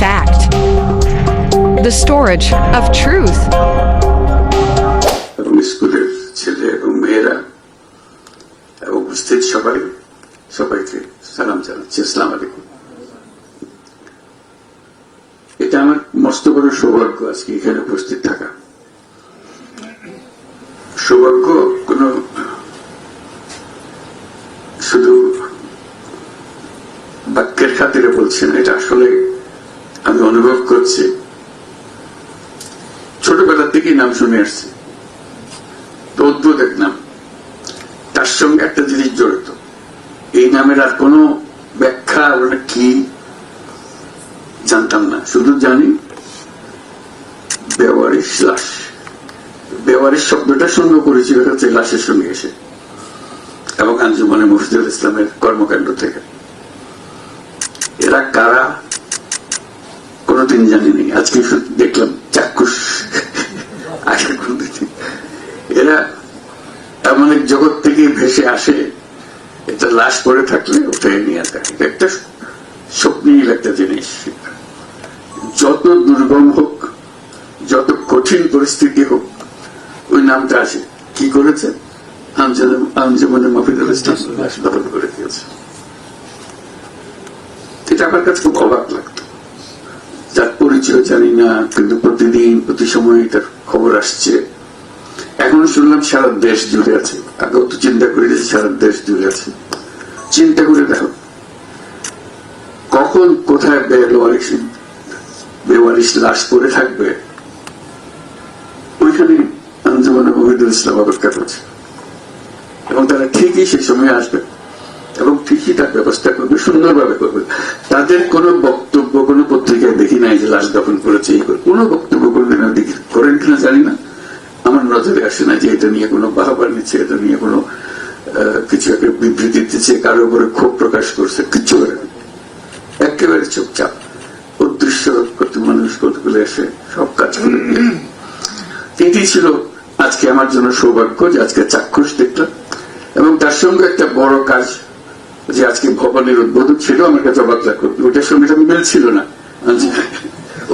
fact. The storage of truth. স্কুলের ছেলে এবং মেয়েরা এবং উপস্থিত সবাই সবাইকে সালাম জানাচ্ছি আলাইকুম এটা আমার মস্ত বড় সৌভাগ্য আজকে এখানে উপস্থিত থাকা সৌভাগ্য কোন শুধু বাক্যের খাতিরে বলছি না, এটা আসলে আমি অনুভব করছি। ছোটবেলা থেকেই নাম শুনে আসছি। তো অদ্ভুত এক নাম। তার সঙ্গে একটা জিনিস জড়িত। এই নামের আর কোনো ব্যাখ্যা ওটা কি জানতাম না। শুধু জানি, বেওয়ারিশ লাশ। বেওয়ারিশ শব্দটা শূন্য করেছিল হচ্ছে লাশের সঙ্গে এসে। এবং আঞ্জুমানে মুফিদুল ইসলামের কর্মকাণ্ড থেকে। এরা কারা? কোনোদিন জানিনি আজকে দেখলাম চাক্ষুষ। আশা কোনদিন এরা এমন এক জগৎ থেকে ভেসে আসে এটা লাশ পড়ে থাকলে উঠে নিয়ে আসে। একটা স্বপ্নীল একটা জিনিস। যত দুর্গম হোক যত কঠিন পরিস্থিতি হোক ওই নামটা আসে কি করেছে? আঞ্জুমানে মফিদুল ইসলাম দখল করে দিয়েছে এটা আমার কাছে খুব অবাক লাগতো। যার পরিচয় জানি না, কিন্তু প্রতিদিন প্রতি সময় এটার খবর আসছে। এখন শুনলাম সারা দেশ জুড়ে আছে। আগেও তো চিন্তা করি সারা দেশ জুড়ে আছে। চিন্তা করে দেখো। কখন কোথায় বেওয়ারিশ বেওয়ারিশ লাশ পড়ে থাকবে? ওইখানে আঞ্জুমানে মহিদুল ইসলাম অপেক্ষা করছে। এবং তারা ঠিকই সেই সময় আসবে। ঠিকই তার ব্যবস্থা করবে, সুন্দরভাবে করবে। তাদের কোনো বক্তব্য, কোনো পত্রিকায় দেখি নাই যে লাশ দফন করেছে, এই করে। কোনো বক্তব্য কোনদিন দেখি, করেন কিনা জানি না। আমার নজরে আসে না যে এটা নিয়ে কোনো বাহাবার নিচ্ছে, এটা নিয়ে কোনো কিছু একটা বিবৃতি দিচ্ছে, কারও উপরে ক্ষোভ প্রকাশ করছে কিচ্ছু করে একেবারে চুপচাপ। অদৃশ্য কত মানুষ কতগুলো এসে সব কাজ করে। এটি ছিল আজকে আমার জন্য সৌভাগ্য যে আজকে চাক্ষুষ দেখলাম। এবং তার সঙ্গে একটা বড় কাজ যে আজকে ভবনের উদ্বোধন ছিল, আমার কাছে অবাক লাগল। ওটার সঙ্গে এটা মিল ছিল না। আজ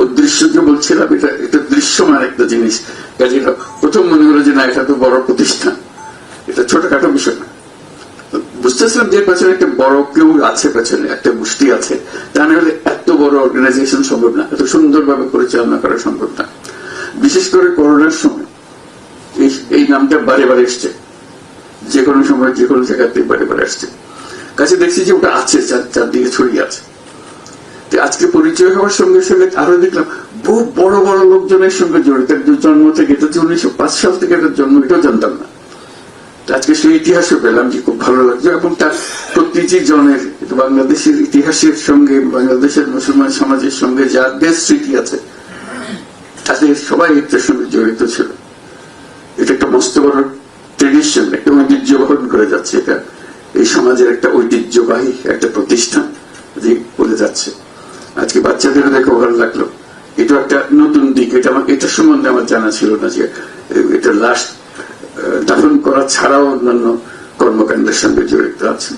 অদৃশ্যকে বলছিলাম, এটা এটা দৃশ্যমান একটা জিনিস। কাজে প্রথম মনে হলো যে না, এটা তো বড় প্রতিষ্ঠান। এটা ছোটখাটো বিষয় না। বুঝতেছিলাম যে পেছনে একটা বড় কেউ আছে পেছনে, একটা গোষ্ঠী আছে। তা না হলে এত বড় অর্গানাইজেশন সম্ভব না, এত সুন্দরভাবে পরিচালনা করা সম্ভব না। বিশেষ করে করোনার সময়, এই নামটা বারে বারে এসছে। যে কোনো সময় যে কোনো জায়গাতে বারে বারে আসছে। কাছে দেখছি যে ওটা আছে চারদিকে ছড়িয়ে আছে। আজকে পরিচয় হওয়ার সঙ্গে সঙ্গে আরও দেখলাম, বহু বড় বড় লোকজনের সঙ্গে জড়িত। জন্ম থেকে, এটা যে উনিশশো পাঁচ সাল থেকে এটার জন্ম, এটাও জানতাম না। আজকে সেই ইতিহাসও পেলাম যে খুব ভালো লাগছে এবং তার প্রতিটি জনের বাংলাদেশের ইতিহাসের সঙ্গে, বাংলাদেশের মুসলমান সমাজের সঙ্গে যাদের স্মৃতি আছে তাদের সবাই এটার সঙ্গে জড়িত ছিল। এটা একটা মস্ত বড় ট্রেডিশন একটা ঐতিহ্য বহন করে যাচ্ছে এটা। এই সমাজের একটা ঐতিহ্যবাহী একটা প্রতিষ্ঠান যে বলে যাচ্ছে। আজকে বাচ্চাদের দেখে ভালো লাগল। এটা একটা নতুন দিক। এটা আমার এটার সম্বন্ধে আমার জানা ছিল না যে এটা আহ, দাফন করা ছাড়াও অন্যান্য কর্মকাণ্ডের সঙ্গে জড়িত আছে।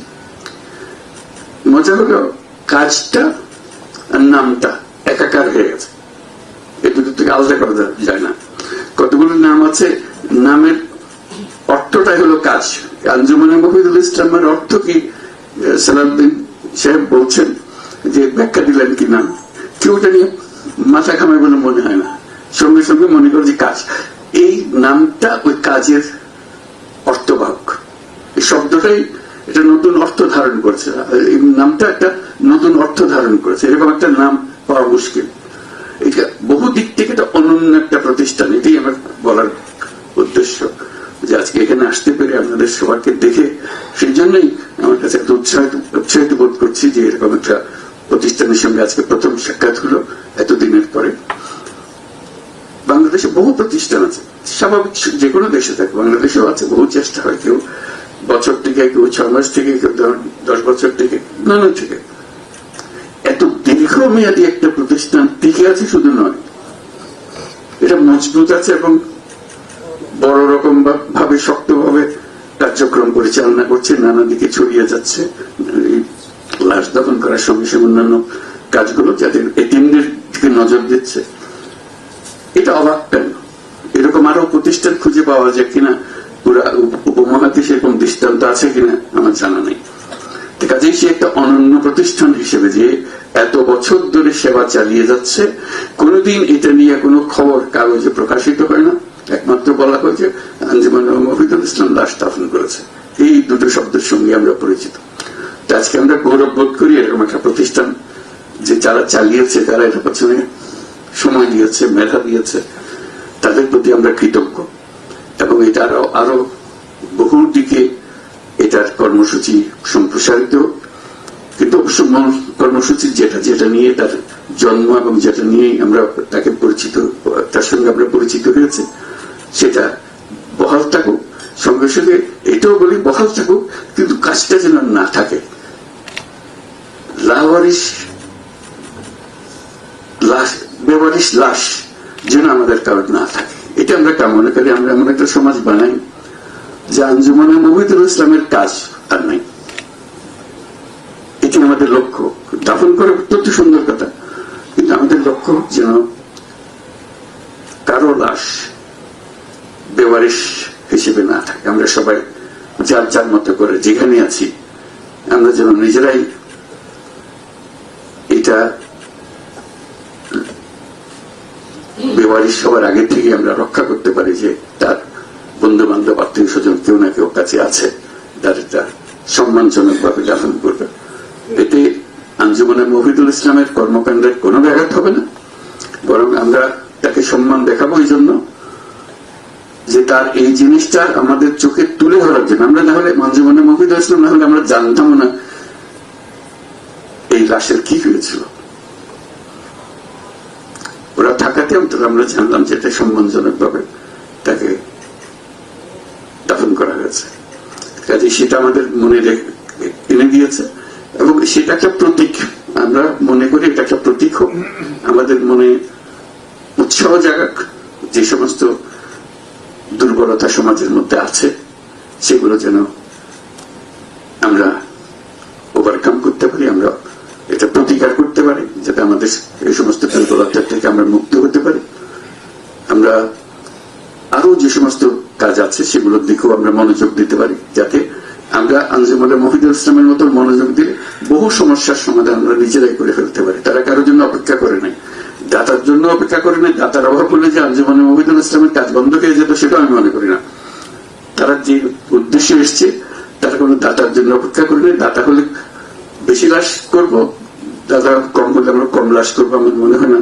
মজা হলো কাজটা আর নামটা একাকার হয়ে গেছে। এ দুটো থেকে আলাদা করা যায় না। কতগুলো নাম আছে? নামের অর্থটাই হলো কাজ। আঞ্জুমানে মফিদুল ইসলামের অর্থ কি? সালাউদ্দিন সাহেব বলছেন যে, ব্যাখ্যা দিলেন কি নাম কেউ নিয়ে মাথা ঘামায় বলে মনে হয় না। সঙ্গে সঙ্গে মনে করে যে কাজ। এই নামটা ওই কাজের অর্থবাহক এই শব্দটাই এটা নতুন অর্থ ধারণ করেছে। এই নামটা একটা নতুন অর্থ ধারণ করেছে। এরকম একটা নাম পাওয়া মুশকিল। এটা বহু দিক থেকে এটা অনন্য একটা প্রতিষ্ঠান। এটাই আমার বলার উদ্দেশ্য। যে আজকে এখানে আসতে পেরে আপনাদের সবাইকে দেখে সেই জন্যই আমার কাছে একটা উৎসাহিত উৎসাহিত বোধ করছি যে এরকম একটা প্রতিষ্ঠানের সঙ্গে আজকে প্রথম সাক্ষাৎ হলো এতদিনের পরে। বাংলাদেশে বহু প্রতিষ্ঠান আছে, স্বাভাবিক যে কোনো দেশে থাকে বাংলাদেশেও আছে, বহু চেষ্টা হয় কেউ বছর থেকে, কেউ ছয় মাস থেকে, কেউ দশ বছর থেকে, নানা থেকে। এত দীর্ঘমেয়াদী একটা প্রতিষ্ঠান টিকে আছে শুধু নয়, এটা মজবুত আছে এবং বড় রকম ভাবে, শক্তভাবে কার্যক্রম পরিচালনা করছে, নানা দিকে ছড়িয়ে যাচ্ছে। লাশ দখল করার সঙ্গে সঙ্গে অন্যান্য কাজগুলো যাদের এটিমদের দিকে নজর দিচ্ছে। এটা অবাক কেন? এরকম আরও প্রতিষ্ঠান খুঁজে পাওয়া যায় কিনা? পুরা উপ- উপমহাদেশে এরকম দৃষ্টান্ত আছে কিনা? আমার জানা নেই। কাজেই সে একটা অনন্য প্রতিষ্ঠান হিসেবে যে এত বছর ধরে সেবা চালিয়ে যাচ্ছে, কোনোদিন এটা নিয়ে কোনো খবর কাগজে প্রকাশিত হয় না। একমাত্র বলা হয়েছে, আঞ্জুমান মফিদুল ইসলাম লাশ দাফন করেছে। এই দুটো শব্দের সঙ্গে আমরা পরিচিত। আজকে আমরা গৌরব বোধ করি এরকম একটা প্রতিষ্ঠান যে যারা চালিয়েছে তারা এটা পেছনে সময় দিয়েছে, মেধা দিয়েছে, তাদের প্রতি আমরা কৃতজ্ঞ। এবং এটা আরও বহু দিকে এটার কর্মসূচি সম্প্রসারিত। কিন্তু কর্মসূচি যেটা যেটা নিয়ে তার জন্ম এবং যেটা নিয়ে আমরা তাকে পরিচিত, তার সঙ্গে আমরা পরিচিত হয়েছে। সেটা বহাল থাকুক, সঙ্গে সঙ্গে এটাও বলি বহাল থাকুক, কিন্তু কাজটা যেন না থাকে। লাশ বেওয়ারিস লাশ যেন আমাদের না থাকে। এটা আমরা কামনা করি আমরা এমন একটা সমাজ বানাই, যে আঞ্জুমানে মহিদুল ইসলামের কাজ আর নাই। এটি আমাদের লক্ষ্য। দাফন করে অত্যন্ত সুন্দর কথা, কিন্তু আমাদের লক্ষ্য যেন কারও লাশ বেওয়ারিশ হিসেবে না থাকে। আমরা সবাই যার যার মতো করে যেখানে আছি, আমরা যেন নিজেরাই এটা বেওয়ারিশ সবার আগে থেকে আমরা রক্ষা করতে পারি যে তার বন্ধু বান্ধব আত্মীয় স্বজন কেউ না কেউ কাছে আছে, তার এটা সম্মানজনক ভাবে দাফন করবে। এতে আঞ্জুমানে মহিদুল ইসলামের কর্মকাণ্ডের কোনো ব্যাঘাত হবে না। বরং আমরা তাকে সম্মান দেখাবো এই জন্য যে তার এই জিনিসটা আমাদের চোখে তুলে ধরার জন্য। আমরা না হলে মঞ্জুমানে মহিদুল ইসলাম, না হলে আমরা জানতাম না এই লাশের কি হয়েছিল। ওরা থাকাতে অন্তত আমরা জানলাম যে এটা সম্মানজনক ভাবে তাকে দাফন করা হয়েছে। কাজে সেটা আমাদের মনে এনে দিয়েছে এবং সেটা একটা প্রতীক। আমরা মনে করি এটা একটা প্রতীক হোক। আমাদের মনে উৎসাহ জাগাক যে সমস্ত দুর্বলতা সমাজের মধ্যে আছে, সেগুলো যেন আমরা ওভারকাম করতে পারি, আমরা এটা প্রতিকার করতে পারি, যাতে আমাদের এই সমস্ত দুর্বলতা থেকে আমরা মুক্ত হতে পারি। আমরা আরও যে সমস্ত কাজ আছে, সেগুলোর দিকেও আমরা মনোযোগ দিতে পারি, যাতে আমরা আঞ্জুমানে মহিদুল ইসলামের মতো মনোযোগ দিলে বহু সমস্যার সমাধান আমরা নিজেরাই করে ফেলতে পারি। তারা কারোর জন্য অপেক্ষা করে নাই। দাতার জন্য অপেক্ষা করে নাই দাতার অভাব হলে যে আঞ্জুমানে মহিদুল ইসলামের কাজ বন্ধ হয়ে যেত, সেটা আমি মনে করি না। তারা যে উদ্দেশ্যে এসছে, তারা কোনো দাতার জন্য অপেক্ষা করে নাই দাতা হলে বেশি লাশ করব দাদা কম হলে আমরা কম লাশ করব, আমার মনে হয় না।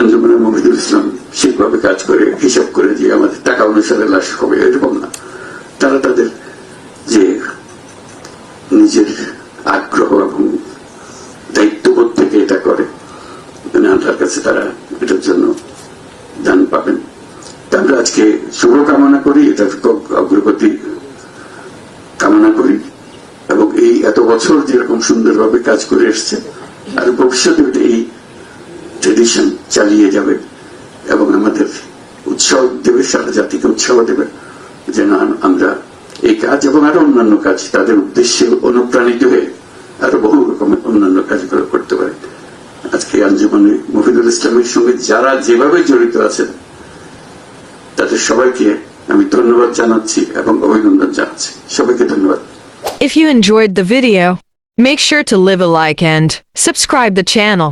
আঞ্জুমানে মহিদুল ইসলাম সেইভাবে কাজ করে, হিসাব করে যে আমাদের টাকা অনুসারে লাশ হবে, এরকম না। তারা তাদের যে নিজের আগ্রহ এবং দায়িত্ববোধ থেকে এটা করে কাছে তারা, এটার জন্য দান পাবেন। তা আমরা আজকে শুভকামনা করি এটার অগ্রগতি কামনা করি, এবং এই এত বছর যেরকম সুন্দরভাবে কাজ করে এসছে, আর ভবিষ্যতে এই ট্রেডিশন চালিয়ে যাবে, এবং আমাদের উৎসাহ দেবে, সারা জাতিকে উৎসাহ দেবে, যেন আম- আমরা এই কাজ এবং আরও অন্যান্য কাজ তাদের উদ্দেশ্যে অনুপ্রাণিত হয়ে আরও বহু রকমের অন্যান্য কাজগুলো করতে পারে। আজকে আঞ্জুমানে মফিদুল ইসলামের সঙ্গে যারা যেভাবে জড়িত আছেন তাদের সবাইকে আমি ধন্যবাদ জানাচ্ছি এবং অভিনন্দন জানাচ্ছি সবাইকে ধন্যবাদ If you enjoyed the video, make sure to leave a like and subscribe the channel.